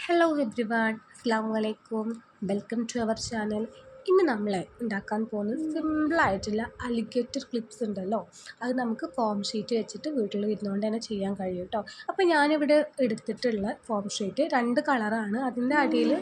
Hello everyone അസ്സാം വലൈക്കും welcome to our channel ഇന്ന് നമ്മൾ ഉണ്ടാക്കാൻ പോകുന്നത് സിമ്പിളായിട്ടുള്ള അലിഗേറ്റർ ക്ലിപ്സ് ഉണ്ടല്ലോ. അത് നമുക്ക് ഫോം ഷീറ്റ് വെച്ചിട്ട് വീട്ടിൽ ഇരുന്നുകൊണ്ട് തന്നെ ചെയ്യാൻ കഴിയും കേട്ടോ അപ്പോൾ ഞാനിവിടെ എടുത്തിട്ടുള്ള ഫോം ഷീറ്റ് രണ്ട് കളറാണ് അതിന്റെ അടിയിൽ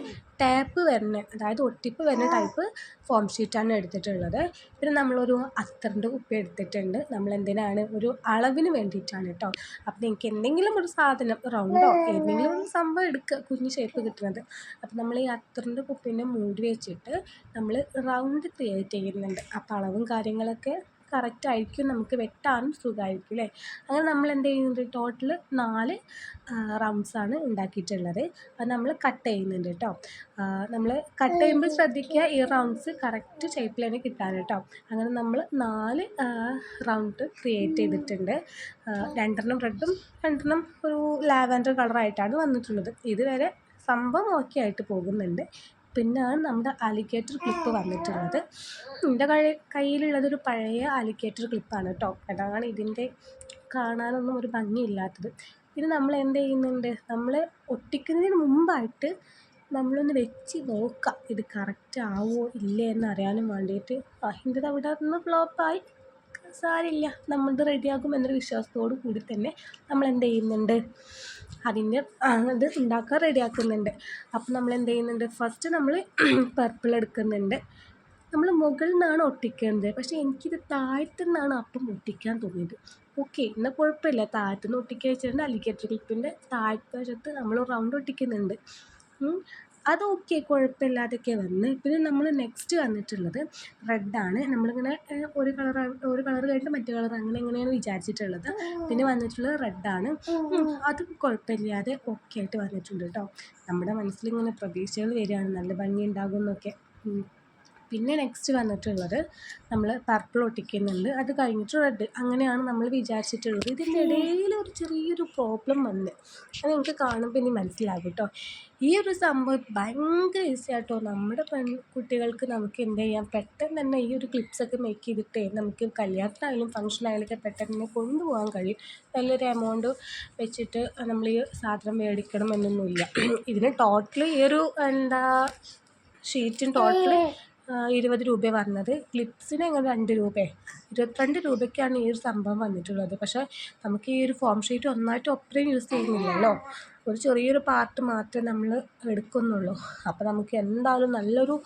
ടാപ്പ് വരുന്ന അതായത് ഒട്ടിപ്പ് വരുന്ന ടൈപ്പ് ഫോം ഷീറ്റാണ് എടുത്തിട്ടുള്ളത്. പിന്നെ നമ്മളൊരു അത്തറിന്റെ കുപ്പി എടുത്തിട്ടുണ്ട്. നമ്മൾ എന്തിനാണ് ഒരു അളവിന് വേണ്ടിയിട്ടാണ് കേട്ടോ അപ്പോൾ നിങ്ങൾക്ക് എന്തെങ്കിലും ഒരു സാധനം റൗണ്ടോ ഏതെങ്കിലും ഒരു സംഭവം എടുക്കുക കുഞ്ഞ് ഷേപ്പ് കിട്ടുന്നത് അപ്പോൾ നമ്മൾ ഈ അത്തറിന്റെ കുപ്പീന്റെ മൂടി വെച്ചിട്ട് നമ്മൾ റൗണ്ട് ക്രിയേറ്റ് ചെയ്യുന്നുണ്ട്. അപ്പോൾ അളവും കാര്യങ്ങളൊക്കെ കറക്റ്റ് ആയിരിക്കും നമുക്ക് വെട്ടാനും സുഖമായിരിക്കും അല്ലേ? അങ്ങനെ നമ്മൾ എന്ത് ചെയ്യുന്നുണ്ട്? ടോട്ടൽ നാല് റൗണ്ട്സാണ് ഉണ്ടാക്കിയിട്ടുള്ളത്. അത് നമ്മൾ കട്ട് ചെയ്യുന്നുണ്ട് കേട്ടോ നമ്മൾ കട്ട് ചെയ്യുമ്പോൾ ശ്രദ്ധിക്കുക ഈ റൗണ്ട്സ് കറക്റ്റ് ഷേപ്പിൽ തന്നെ കിട്ടാൻ കേട്ടോ അങ്ങനെ നമ്മൾ നാല് റൗണ്ട് ക്രിയേറ്റ് ചെയ്തിട്ടുണ്ട്. രണ്ടെണ്ണം റെഡും രണ്ടെണ്ണം ഒരു ലാവൻഡർ കളറായിട്ടാണ് വന്നിട്ടുള്ളത്. ഇതുവരെ സംഭവം ഓക്കെ ആയിട്ട് പോകുന്നുണ്ട്. പിന്നെയാണ് നമ്മുടെ അലിഗേറ്റർ ക്ലിപ്പ് വന്നിട്ടുള്ളത്. എന്റെ കയ്യിലുള്ളത് കയ്യിലുള്ളതൊരു പഴയ അലിഗേറ്റർ ക്ലിപ്പാണ് കേട്ടോ അതാണ് ഇതിന്റെ കാണാനൊന്നും ഒരു ഭംഗിയില്ലാത്തത്. ഇത് നമ്മൾ എന്ത് ചെയ്യുന്നുണ്ട്? നമ്മൾ ഒട്ടിക്കുന്നതിന് മുമ്പായിട്ട് നമ്മളൊന്ന് വെച്ച് നോക്കാം. ഇത് കറക്റ്റ് ആവുമോ ഇല്ലേ എന്ന് അറിയാനും വേണ്ടിയിട്ട്. ആ എന്റെ അവിടെ നിന്ന് ഫ്ലോപ്പായി സാരില്ല. നമ്മളത് റെഡിയാക്കും എന്നൊരു വിശ്വാസത്തോടു കൂടി തന്നെ നമ്മൾ എന്ത് ചെയ്യുന്നുണ്ട്? അതിന്റെ ഇത് ഉണ്ടാക്കാൻ റെഡിയാക്കുന്നുണ്ട്. അപ്പോൾ നമ്മൾ എന്ത് ചെയ്യുന്നുണ്ട്? ഫസ്റ്റ് നമ്മൾ പർപ്പിൾ എടുക്കുന്നുണ്ട്. നമ്മൾ മുകളിൽ നിന്നാണ് ഒട്ടിക്കേണ്ടത്. പക്ഷേ എനിക്കിത് താഴത്തു നിന്നാണ് അപ്പം ഒട്ടിക്കാൻ തോന്നിയത്. ഓക്കെ എന്നാൽ കുഴപ്പമില്ല. താഴത്തു നിന്ന് ഒട്ടിക്കുക വെച്ചിട്ടുണ്ട്. അലിഗേറ്റർ ക്ലിപ്പിന്റെ താഴത്തെ വശത്ത് നമ്മൾ റൗണ്ട് ഒട്ടിക്കുന്നുണ്ട്. അത് ഓക്കെ കുഴപ്പമില്ലാതൊക്കെ വന്ന്. പിന്നെ നമ്മൾ നെക്സ്റ്റ് വന്നിട്ടുള്ളത് റെഡാണ് നമ്മളിങ്ങനെ ഒരു കളർ ഒരു കളർ കഴിഞ്ഞിട്ട് മറ്റു കളർ അങ്ങനെ എങ്ങനെയാണ് വിചാരിച്ചിട്ടുള്ളത്. പിന്നെ വന്നിട്ടുള്ളത് റെഡാണ് അത് കുഴപ്പമില്ലാതെ ഓക്കെ ആയിട്ട് വന്നിട്ടുണ്ട് കേട്ടോ നമ്മുടെ മനസ്സിലിങ്ങനെ പ്രതീക്ഷകൾ വരികയാണ്. നല്ല ഭംഗി ഉണ്ടാകും എന്നൊക്കെ പിന്നെ നെക്സ്റ്റ് വന്നിട്ടുള്ളത് നമ്മൾ പർപ്പിൾ ഒട്ടിക്കുന്നുണ്ട്. അത് കഴിഞ്ഞിട്ട് റെഡ് അങ്ങനെയാണ് നമ്മൾ വിചാരിച്ചിട്ടുള്ളത്. ഇതിന്റെ ഇടയിൽ ഒരു ചെറിയൊരു പ്രോബ്ലം വന്ന്. അത് നിങ്ങൾക്ക് കാണുമ്പോൾ ഇനി മനസ്സിലാകും കേട്ടോ ഈ ഒരു സംഭവം ഭയങ്കര ഈസി ആട്ടോ. നമ്മുടെ പെൺകുട്ടികൾക്ക് നമുക്ക് എന്ത് ചെയ്യാം? പെട്ടെന്ന് തന്നെ ഈ ഒരു ക്ലിപ്സൊക്കെ മേക്ക് ചെയ്തിട്ട് നമുക്ക് കല്യാണത്തിനായാലും ഫംഗ്ഷനായാലൊക്കെ പെട്ടെന്ന് തന്നെ കൊണ്ടുപോകാൻ കഴിയും. നല്ലൊരു എമൗണ്ട് വെച്ചിട്ട് നമ്മൾ ഈ സാധനം മേടിക്കണം എന്നൊന്നുമില്ല ഇതിന് ടോട്ടൽ ഈ ഒരു എന്താ ഷീറ്റും ടോട്ടൽ ഇരുപത് രൂപ പറഞ്ഞത് ക്ലിപ്സിന് അങ്ങനെ രണ്ട് രൂപ ഇരുപത്തിരണ്ട് രൂപയ്ക്കാണ് ഈ ഒരു സംഭവം വന്നിട്ടുള്ളത്. പക്ഷേ നമുക്ക് ഈ ഒരു ഫോം ഷീറ്റ് ഒന്നായിട്ട് ഒപ്പരം യൂസ് ചെയ്യുന്നില്ലല്ലോ. ഒരു ചെറിയൊരു പാർട്ട് മാത്രമേ നമ്മൾ എടുക്കുന്നുള്ളൂ. അപ്പോൾ നമുക്ക് എന്തായാലും നല്ലൊരു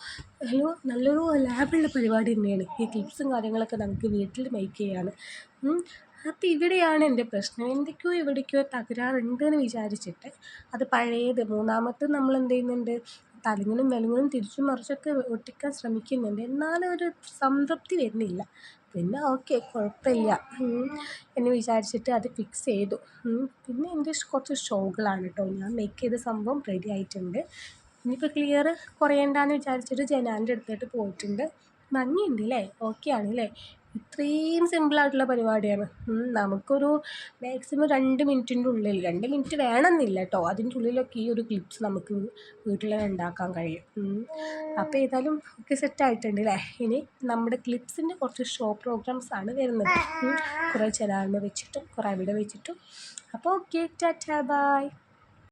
ഒരു നല്ലൊരു ലാഭമുള്ള പരിപാടി തന്നെയാണ്. ഈ ക്ലിപ്സും കാര്യങ്ങളൊക്കെ നമുക്ക് വീട്ടിൽ മേക്ക് ചെയ്യാണ്. അപ്പം ഇവിടെയാണ് എന്റെ പ്രശ്നം. എന്തൊക്കെയോ എവിടേക്കോ തകരാറുണ്ട് എന്ന് വിചാരിച്ചിട്ട് അത് പഴയത്. മൂന്നാമത്തെ നമ്മൾ എന്ത് ചെയ്യുന്നുണ്ട്? തലങ്ങനും വിലങ്ങനും തിരിച്ചും മറിച്ചൊക്കെ ഒട്ടിക്കാൻ ശ്രമിക്കുന്നുണ്ട്. എന്നാലും ഒരു സംതൃപ്തി വരുന്നില്ല. പിന്നെ ഓക്കെ കുഴപ്പമില്ല. എന്ന് വിചാരിച്ചിട്ട് അത് ഫിക്സ് ചെയ്തു. പിന്നെ എന്റെ കുറച്ച് ഷോകളാണ് കേട്ടോ. ഞാൻ മേക്ക് ചെയ്ത സംഭവം റെഡി ആയിട്ടുണ്ട്. ഇനിയിപ്പോൾ ക്ലിയർ കുറയണ്ടെന്ന് വിചാരിച്ചിട്ട് ജനാലിന്റെ അടുത്തോട്ട് പോയിട്ടുണ്ട്. ഭംഗിയുണ്ട് അല്ലേ ഓക്കെ ആണ് അല്ലേ ഇത്രയും സിമ്പിളായിട്ടുള്ള പരിപാടിയാണ്. നമുക്കൊരു മാക്സിമം രണ്ട് മിനിറ്റിന്റെ ഉള്ളിൽ രണ്ട് മിനിറ്റ് വേണമെന്നില്ല കേട്ടോ അതിന്റെ ഉള്ളിലൊക്കെ ഈ ഒരു ക്ലിപ്സ് നമുക്ക് വീട്ടിൽ ഉണ്ടാക്കാൻ കഴിയും. അപ്പോൾ ഏതായാലും ഒക്കെ സെറ്റായിട്ടുണ്ട് അല്ലേ ഇനി നമ്മുടെ ക്ലിപ്സിന്റെ കുറച്ച് ഷോ പ്രോഗ്രാംസ് ആണ് വരുന്നത്. കുറേ ചില വെച്ചിട്ടും കുറേ അവിടെ വെച്ചിട്ടും. അപ്പോൾ ഓക്കെ ടാറ്റാ ബായ്